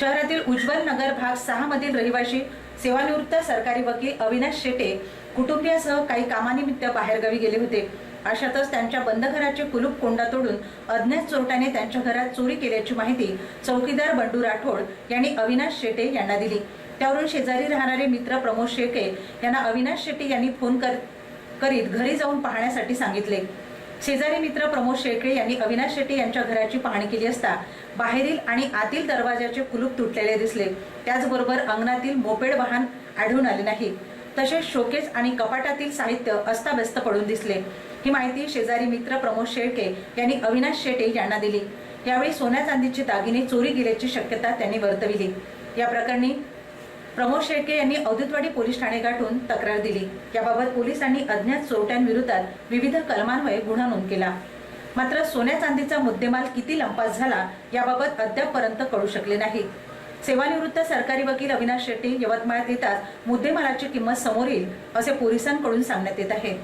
शहरातील उज्ज्वल नगर भाग सहा मधील रहिवाशी सेवानिवृत्त सरकारी वकील अविनाश शेटे कुटुंबियासह काही कामानिमित्त बाहेरगावी गेले होते. अशातच त्यांच्या बंद घराचे कुलूप कोंडा तोडून अज्ञात चोरट्याने त्यांच्या घरात चोरी केल्याची माहिती चौकीदार बंडू राठोड यांनी अविनाश शेटे यांना दिली. त्यावरून शेजारी राहणारे मित्र प्रमोद शेके यांना अविनाश शेट्टी यांनी फोन कर करीत घरी जाऊन पाहण्यासाठी सांगितले. शेजारी मित्र प्रमोद शेळके यांनी अविनाश शेट्टी यांच्या घराची पाहणी केली असता बाहेरील आणि आतील दरवाजाचे कुलूप तुटलेले दिसले. त्याचबरोबर अंगणातील मोपेड वाहन आढळून आले नाही. तसेच शोकेस आणि कपाटातील साहित्य अस्ताव्यस्त पडून दिसले. ही माहिती शेजारी मित्र प्रमोद शेळके यांनी अविनाश शेटे यांना दिली. यावेळी सोन्या चांदीचे दागिने चोरी गेल्याची शक्यता त्यांनी वर्तविली. या प्रकरणी प्रमोद शेळके यांनी औद्योगवाडी पोलीस ठाणे गाठून तक्रार दिली. याबाबत पोलिसांनी अज्ञात चोरट्यांविरोधात विविध कलमांमुळे गुन्हा नोंद केला. मात्र सोन्या चांदीचा मुद्देमाल किती लंपास झाला याबाबत अद्यापपर्यंत कळू शकले नाही. सेवानिवृत्त सरकारी वकील अविनाश शेट्टी यवतमाळात येताच मुद्देमालाची किंमत समोर येईल असे पोलिसांकडून सांगण्यात येत आहे.